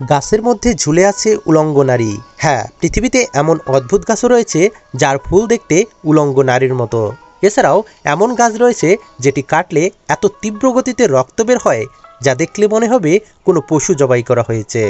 গাছের মধ্যে ঝুলে আছে উলঙ্গ নারী। হ্যাঁ পৃথিবীতে এমন অদ্ভুত গাছও রয়েছে যার ফুল দেখতে উলঙ্গ নারীর মতো। এছাড়াও এমন গাছ রয়েছে যেটি কাটলে এত তীব্র গতিতে রক্ত বের হয় যা দেখলে মনে হবে কোনো পশু জবাই করা হয়েছে।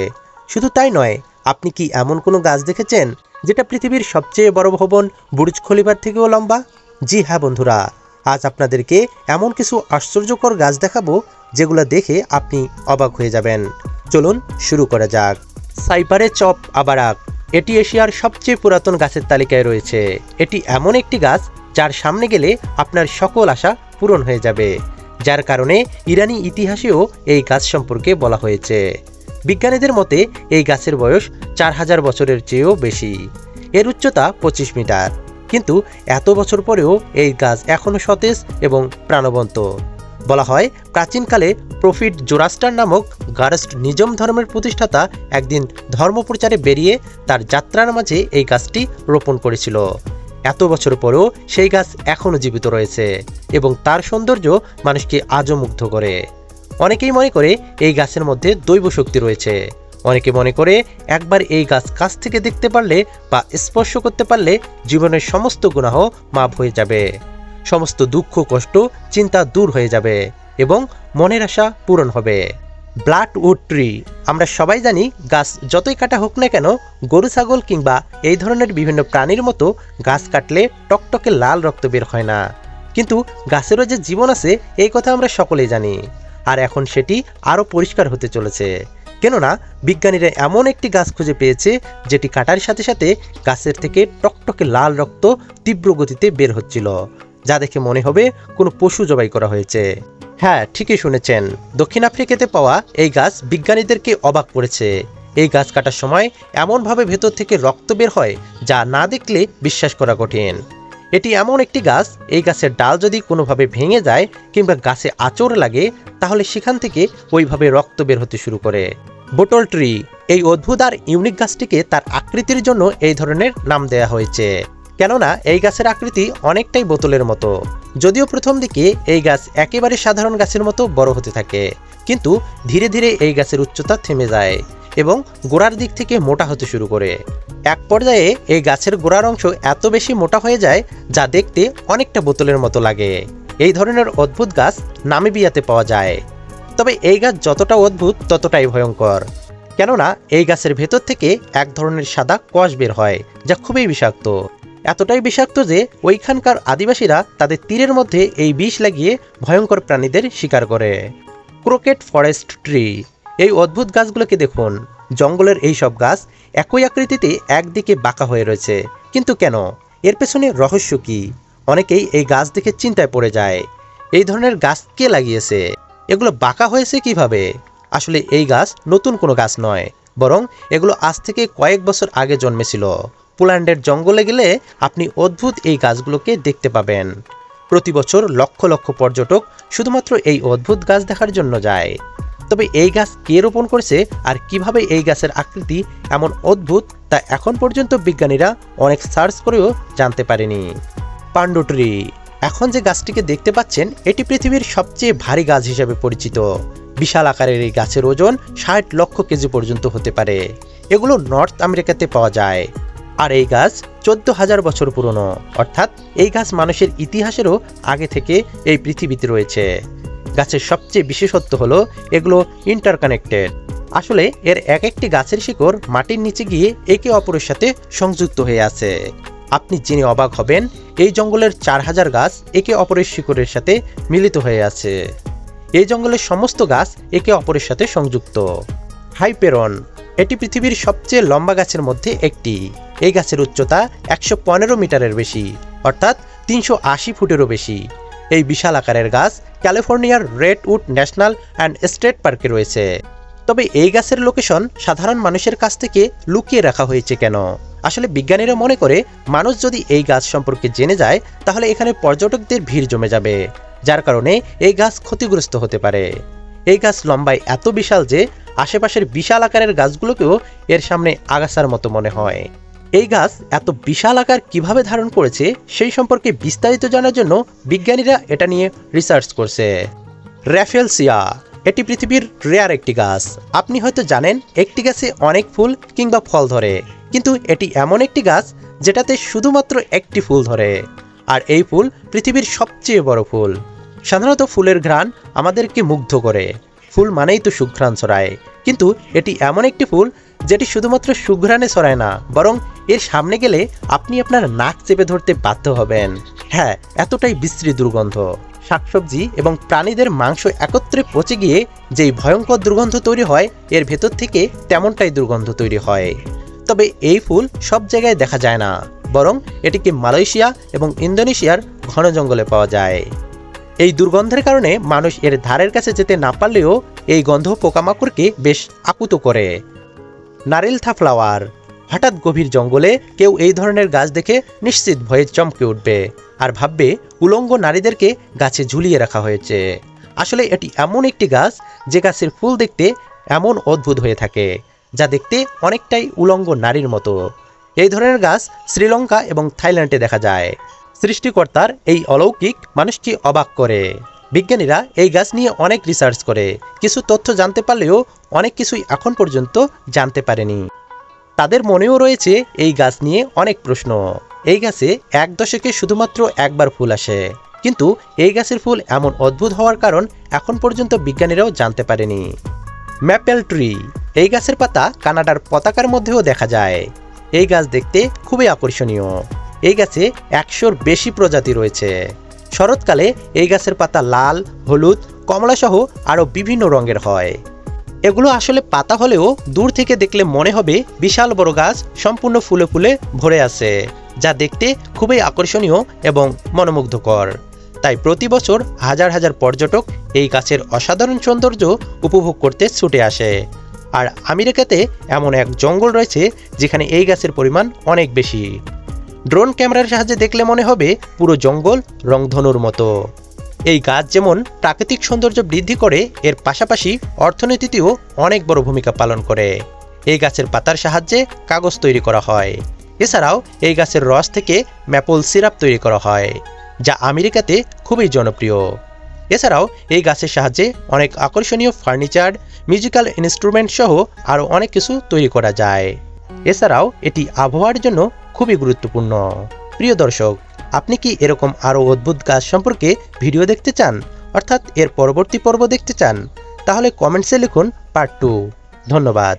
শুধু তাই নয়, আপনি কি এমন কোনো গাছ দেখেছেন যেটা পৃথিবীর সবচেয়ে বড় ভবন বুরুজ খলিফার থেকেও লম্বা? জি হ্যাঁ বন্ধুরা, আজ আপনাদেরকে এমন কিছু আশ্চর্যকর গাছ দেখাবো যেগুলো দেখে আপনি অবাক হয়ে যাবেন। চলুন শুরু করা যাক। সাইপারে চপ আবারাক, এটি এশিয়ার সবচেয়ে পুরাতন গাছের তালিকায় রয়েছে। এটি এমন একটি গাছ যার সামনে গেলে আপনার সকল আশা পূরণ হয়ে যাবে। যার কারণে ইরানি ইতিহাসেও এই গাছ সম্পর্কে বলা হয়েছে। বিজ্ঞানীদের মতে, এই গাছের বয়স চার হাজার বছরের চেয়েও বেশি। এর উচ্চতা পঁচিশ মিটার। কিন্তু এত বছর পরেও এই গাছ এখনও সতেজ এবং প্রাণবন্ত। বলা হয়, প্রাচীনকালে প্রফিট জোরাস্টার নামক গারস্ট নিজম ধর্মের প্রতিষ্ঠাতা একদিন ধর্মপ্রচারে বেরিয়ে তার যাত্রার মাঝে এই গাছটি রোপণ করেছিল। এত বছর পরেও সেই গাছ এখনও জীবিত রয়েছে এবং তার সৌন্দর্য মানুষকে আজও মুগ্ধ করে। অনেকেই মনে করে এই গাছের মধ্যে দৈব শক্তি রয়েছে। অনেকে মনে করে একবার এই গাছ কাছ থেকে দেখতে পারলে বা স্পর্শ করতে পারলে জীবনের সমস্ত গুনাহ মাপ হয়ে যাবে। সমস্ত দুঃখ, কষ্ট, চিন্তা দূর হয়ে যাবে এবং মনের আশা পূরণ হবে। Blood wood tree. আমরা সবাই জানি গাছ যতই কাটা হোক না কেন, গরু, ছাগল কিংবা এই ধরনের বিভিন্ন প্রাণীর মতো গাছ কাটলে টকটকে লাল রক্ত বের হয় না। কিন্তু গাছেরও যে জীবন আছে, এই কথা আমরা সকলেই জানি। আর এখন সেটি আরও পরিষ্কার হতে চলেছে। কেননা, বিজ্ঞানীরা এমন একটি গাছ খুঁজে পেয়েছে, যেটি কাটার সাথে সাথে গাছের থেকে টকটকে লাল রক্ত তীব্র গতিতে বের হচ্ছিল। যা দেখে মনে হবে কোনো পশু জবাই করা হয়েছে। হ্যাঁ ঠিকই শুনেছেন। দক্ষিণ আফ্রিকাতে পাওয়া এই গাছ বিজ্ঞানীদেরকে অবাক করেছে। এই গাছ কাটার সময় এমনভাবে ভেতর থেকে রক্ত বের হয় যা না দেখলে বিশ্বাস করা কঠিন। এটি এমন একটি গাছ, এই গাছের ডাল যদি কোনোভাবে ভেঙে যায় কিংবা গাছে আচর লাগে, তাহলে সেখান থেকে ওইভাবে রক্ত বের হতে শুরু করে। বোটল ট্রি, এই অদ্ভুত আর ইউনিক গাছটিকে তার আকৃতির জন্য এই ধরনের নাম দেয়া হয়েছে। কেননা এই গাছের আকৃতি অনেকটাই বোতলের মতো। যদিও প্রথম দিকে এই গাছ একেবারে সাধারণ গাছের মতো বড় হতে থাকে, কিন্তু ধীরে ধীরে এই গাছের উচ্চতা থেমে যায় এবং গোড়ার দিক থেকে মোটা হতে শুরু করে। এক পর্যায়ে এই গাছের গোড়ার অংশ এত বেশি মোটা হয়ে যায় যা দেখতে অনেকটা বোতলের মতো লাগে। এই ধরনের অদ্ভুত গাছ নামিবিয়াতে পাওয়া যায়। তবে এই গাছ যতটা অদ্ভুত, ততটাই ভয়ঙ্কর। কেননা এই গাছের ভেতর থেকে এক ধরনের সাদা কষ বের হয়, যা খুবই বিষাক্ত। এতটাই বিষাক্ত যে ওইখানকার আদিবাসীরা তাদের তীরের মধ্যে এই বিষ লাগিয়ে ভয়ঙ্কর প্রাণীদের শিকার করে। Crocket forest tree. এই অদ্ভুত গাছগুলোকে দেখুন। জঙ্গলের এই সব গাছ একই আকৃতিতে একদিকে বাঁকা হয়ে রয়েছে। কিন্তু কেন? এর পেছনে রহস্য কি? অনেকেই এই গাছ দেখে চিন্তায় পড়ে যায়। এই ধরনের গাছ কে লাগিয়েছে? এগুলো বাঁকা হয়েছে কীভাবে? আসলে এই গাছ নতুন কোনো গাছ নয়, বরং এগুলো আজ থেকে কয়েক বছর আগে জন্মেছিল। পোল্যান্ডের জঙ্গলে গেলে আপনি অদ্ভুত এই গাছগুলোকে দেখতে পাবেন। প্রতি বছর লক্ষ লক্ষ পর্যটক শুধুমাত্র এই অদ্ভুত গাছ দেখার জন্য যায়। তবে এই গাছ কে রোপণ করেছে আর কীভাবে এই গাছের আকৃতি এমন অদ্ভুত তা এখন পর্যন্ত বিজ্ঞানীরা অনেক সার্চ করেও জানতে পারেনি। পান্ডু ট্রি, এখন যে গাছটিকে দেখতে পাচ্ছেন, এটি পৃথিবীর সবচেয়ে ভারী গাছ হিসেবে পরিচিত। বিশাল আকারের এই গাছের ওজন ষাট লক্ষ কেজি পর্যন্ত হতে পারে। এগুলো নর্থ আমেরিকাতে পাওয়া যায়। আর এই গাছ চোদ্দ হাজার বছর পুরনো। অর্থাৎ এই গাছ মানুষের ইতিহাসেরও আগে থেকে এই পৃথিবীতে রয়েছে। গাছের সবচেয়ে বিশেষত্ব হলো এগুলো ইন্টারকানেক্টেড আসলে এর এক একটি গাছের শিকড় মাটির নিচে গিয়ে একে অপরের সাথে সংযুক্ত হয়ে আছে। আপনি জেনে অবাক হবেন, এই জঙ্গলের চার হাজার গাছ একে অপরের শিকড়ের সাথে মিলিত হয়ে আছে। এই জঙ্গলের সমস্ত গাছ একে অপরের সাথে সংযুক্ত। হাইপেরন, এটি পৃথিবীর সবচেয়ে লম্বা গাছের মধ্যে একটি। এই গাছের উচ্চতা একশো পনেরো মিটারের বেশি, অর্থাৎ তিনশো আশি ফুটেরও বেশি। এই বিশাল আকারের গাছ ক্যালিফোর্নিয়ার রেডউড ন্যাশনাল অ্যান্ড স্টেট পার্কে রয়েছে। তবে এই গাছের লোকেশন সাধারণ মানুষের কাছ থেকে লুকিয়ে রাখা হয়েছে কেন? আসলে বিজ্ঞানীরা মনে করে মানুষ যদি এই গাছ সম্পর্কে জেনে যায়, তাহলে এখানে পর্যটকদের ভিড় জমে যাবে, যার কারণে এই গাছ ক্ষতিগ্রস্ত হতে পারে। এই গাছ লম্বায় এত বিশাল যে, আশেপাশের বিশাল আকারের গাছগুলোকেও এর সামনে আগাছার মতো মনে হয়। এই গাছ এত বিশাল আকার কীভাবে ধারণ করেছে সেই সম্পর্কে বিস্তারিত জানার জন্য বিজ্ঞানীরা এটা নিয়ে রিসার্চ করছে। র্যাফেলসিয়া এটি পৃথিবীর রেয়ার একটি গাছ। আপনি হয়তো জানেন, একটি গাছে অনেক ফুল কিংবা ফল ধরে। কিন্তু এটি এমন একটি গাছ যেটাতে শুধুমাত্র একটি ফুল ধরে। আর এই ফুল পৃথিবীর সবচেয়ে বড় ফুল। সাধারণত ফুলের ঘ্রাণ আমাদেরকে মুগ্ধ করে। ফুল মানেই তো সুঘ্রাণ ছড়ায় কিন্তু এটি এমন একটি ফুল যেটি শুধুমাত্র সুঘ্রাণে ছড়ায় না, বরং এর সামনে গেলে আপনি আপনার নাক চেপে ধরতে বাধ্য হবেন। হ্যাঁ এতটাই বিশ্রী দুর্গন্ধ। শাকসবজি এবং প্রাণীদের মাংস একত্রে পচে গিয়ে যেই ভয়ঙ্কর দুর্গন্ধ তৈরি হয়, এর ভেতর থেকে তেমনটাই দুর্গন্ধ তৈরি হয়। তবে এই ফুল সব জায়গায় দেখা যায় না, বরং এটিকে মালয়েশিয়া এবং ইন্দোনেশিয়ার ঘন জঙ্গলে পাওয়া যায়। এই দুর্গন্ধের কারণে মানুষ এর ধারের কাছে যেতে না পারলেও এই গন্ধ পোকামাকড়কে বেশ আকুত করে। নারিলথা ফ্লাওয়ার হঠাৎ গভীর জঙ্গলে কেউ এই ধরনের গাছ দেখে নিশ্চিত ভয়ে চমকে উঠবে আর ভাববে উলঙ্গ নারীদেরকে গাছে ঝুলিয়ে রাখা হয়েছে। আসলে এটি এমন একটি গাছ যে গাছের ফুল দেখতে এমন অদ্ভুত হয়ে থাকে, যা দেখতে অনেকটাই উলঙ্গ নারীর মতো। এই ধরনের গাছ শ্রীলঙ্কা এবং থাইল্যান্ডে দেখা যায়। সৃষ্টিকর্তার এই অলৌকিক মানুষকে অবাক করে। বিজ্ঞানীরা এই গাছ নিয়ে অনেক রিসার্চ করে। কিছু তথ্য জানতে পারলেও অনেক কিছুই এখন পর্যন্ত জানতে পারেনি। তাদের মনেও রয়েছে এই গাছ নিয়ে অনেক প্রশ্ন। এই গাছে এক দশকে শুধুমাত্র একবার ফুল আসে। কিন্তু এই গাছের ফুল এমন অদ্ভুত হওয়ার কারণ এখন পর্যন্ত বিজ্ঞানীরাও জানতে পারেনি। ম্যাপেল ট্রি, এই গাছের পাতা কানাডার পতাকার মধ্যেও দেখা যায়। এই গাছ দেখতে খুবই আকর্ষণীয়। এই গাছে একশোর বেশি প্রজাতি রয়েছে। শরৎকালে এই গাছের পাতা লাল, হলুদ, কমলাসহ আরও বিভিন্ন রঙের হয়। এগুলো আসলে পাতা হলেও দূর থেকে দেখলে মনে হবে বিশাল বড় গাছ সম্পূর্ণ ফুলে ফুলে ভরে আছে, যা দেখতে খুবই আকর্ষণীয় এবং মনোমুগ্ধকর। তাই প্রতি বছর হাজার হাজার পর্যটক এই গাছের অসাধারণ সৌন্দর্য উপভোগ করতে ছুটে আসে। আর আমেরিকাতে এমন এক জঙ্গল রয়েছে যেখানে এই গাছের পরিমাণ অনেক বেশি। ড্রোন ক্যামেরার সাহায্যে দেখলে মনে হবে পুরো জঙ্গল রংধনুর মতো। এই গাছ যেমন প্রাকৃতিক সৌন্দর্য বৃদ্ধি করে, এর পাশাপাশি অর্থনীতিতেও অনেক বড় ভূমিকা পালন করে। এই গাছের পাতার সাহায্যে কাগজ তৈরি করা হয়। এছাড়াও এই গাছের রস থেকে ম্যাপল সিরাপ তৈরি করা হয়, যা আমেরিকাতে খুবই জনপ্রিয়। এছাড়াও এই গাছের সাহায্যে অনেক আকর্ষণীয় ফার্নিচার, মিউজিক্যাল ইনস্ট্রুমেন্ট সহ আরও অনেক কিছু তৈরি করা যায়। এছাড়াও এটি আবহাওয়ার জন্য খুবই গুরুত্বপূর্ণ। প্রিয় দর্শক, আপনি কি এরকম আরও অদ্ভুত গাছ সম্পর্কে ভিডিও দেখতে চান? অর্থাৎ এর পরবর্তী পর্ব দেখতে চান? তাহলে কমেন্টসে লিখুন পার্ট টু। ধন্যবাদ।